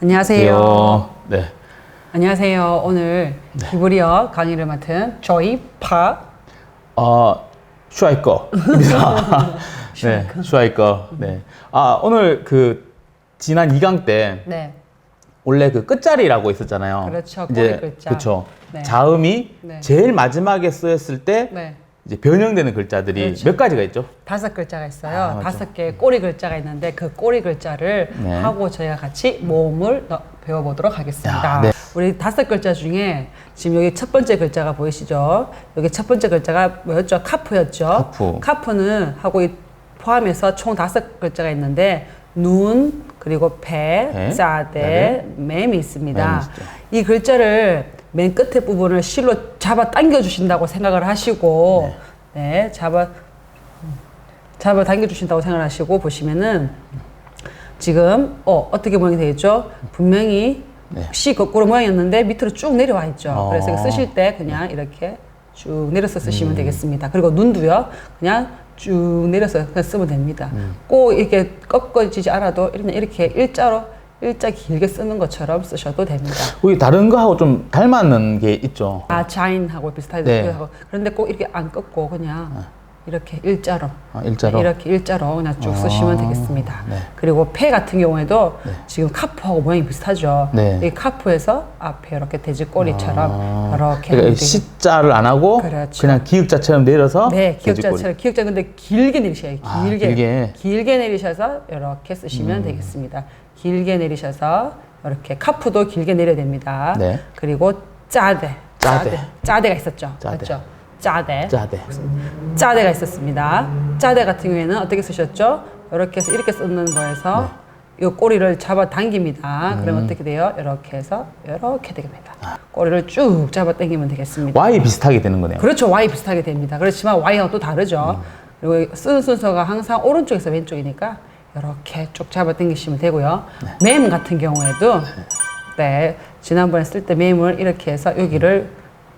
안녕하세요. 네. 안녕하세요. 오늘 히브리어 강의를 맡은 저희 파 어, 슈아이커입니다. 네, 슈아이커. 네. 아, 오늘 그 지난 2강 때 네. 원래 그 끝자리라고 있었잖아요. 그렇죠. 이제 꼬리 글자. 그렇죠. 네. 자음이 네. 제일 마지막에 쓰였을 때 네. 이제 변형되는 글자들이 그렇죠. 몇 가지가 있죠? 다섯 글자가 있어요. 아, 맞죠. 다섯 개의 꼬리 글자가 있는데 그 꼬리 글자를 네. 하고 저희가 같이 모음을 넣- 배워보도록 하겠습니다. 야, 네. 우리 다섯 글자 중에 지금 여기 첫 번째 글자가 보이시죠? 여기 첫 번째 글자가 뭐였죠? 카프였죠? 카프. 는 하고 이- 포함해서 총 다섯 글자가 있는데 눈 그리고 배, 배, 짜대, 맴이 있습니다. 맴이 있죠. 이 글자를 맨 끝에 부분을 실로 잡아 당겨 주신다고 생각을 하시고 네, 잡아 잡아 당겨 주신다고 생각하시고 보시면은 지금 어 어떻게 모양이 되겠죠? 분명히 네. C 거꾸로 모양이었는데 밑으로 쭉 내려와 있죠. 어. 그래서 쓰실 때 그냥 이렇게 쭉 내려서 음. 쓰시면 되겠습니다. 그리고 눈도요, 그냥 쭉 내려서 그냥 쓰면 됩니다. 음. 꼭 이렇게 꺾어지지 않아도 이렇게 일자로 일자 길게 쓰는 것처럼 쓰셔도 됩니다. 우리 다른 거하고 좀 닮았는 게 있죠. 아, 자인하고 비슷하게 네. 그런데 꼭 이렇게 안 꺾고 그냥 이렇게 일자로 아, 일자로. 이렇게 일자로 그냥 쭉 아, 쓰시면 되겠습니다. 네. 그리고 폐 같은 경우에도 지금 카프하고 모양이 비슷하죠. 네. 이 카프에서 앞에 이렇게 돼지 꼬리처럼 아, 이렇게 그러니까 C자를 안 하고 그렇죠. 그냥 기역자처럼 내려서 네, 돼지꼬리. 기억자처럼 기억자 근데 길게 내리셔야 해요. 아, 길게 길게. 길게 내리셔서 이렇게 쓰시면 되겠습니다. 길게 내리셔서 이렇게 카프도 길게 내려야 됩니다. 네. 그리고 짜대, 짜대. 짜대. 가 있었죠. 짜대. 맞죠? 짜대. 짜대. 짜대가 있었습니다. 짜대 같은 경우에는 어떻게 쓰셨죠? 이렇게 해서 이렇게 쓰는 거에서 이 꼬리를 잡아 당깁니다. 그러면 어떻게 돼요? 이렇게 해서 이렇게 됩니다. 꼬리를 쭉 잡아 당기면 되겠습니다. Y 비슷하게 되는 거네요. 그렇죠. Y 비슷하게 됩니다. 그렇지만 Y하고 또 다르죠. 그리고 쓰는 순서가 항상 오른쪽에서 왼쪽이니까 이렇게 쭉 잡아 당기시면 되고요. 맴 같은 경우에도 네, 지난번에 쓸 때 맴을 이렇게 해서 여기를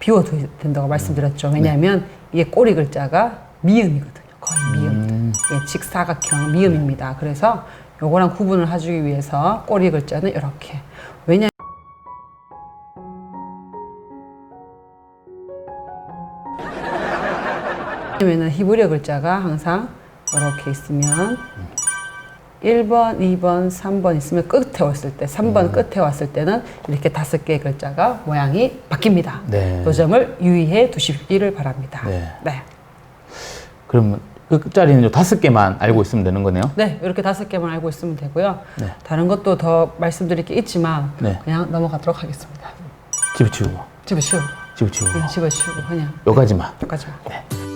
비워둬야 된다고 말씀드렸죠. 왜냐하면 이게 꼬리 글자가 미음이거든요. 거의 미음. 예, 직사각형 미음입니다. 그래서 요거랑 구분을 해주기 위해서 꼬리 글자는 이렇게. 왜냐 왜냐면은 히브리어 글자가 항상 이렇게 있으면 1번, 2번, 3번 있으면 끝에 왔을 때, 3번 끝에 왔을 때는 이렇게 다섯 개의 글자가 모양이 바뀝니다. 네. 그 점을 유의해 두시기를 바랍니다. 네. 네. 그러면 그 끝자리는 요 다섯 개만 알고 있으면 되는 거네요. 네, 이렇게 다섯 개만 알고 있으면 되고요. 네. 다른 것도 더 말씀드릴 게 있지만 네. 그냥 넘어가도록 하겠습니다. 집어치우고, 집어치우고, 집어치우고. 그냥 집어치우고 그냥 요 가지만. 여기까지만. 네.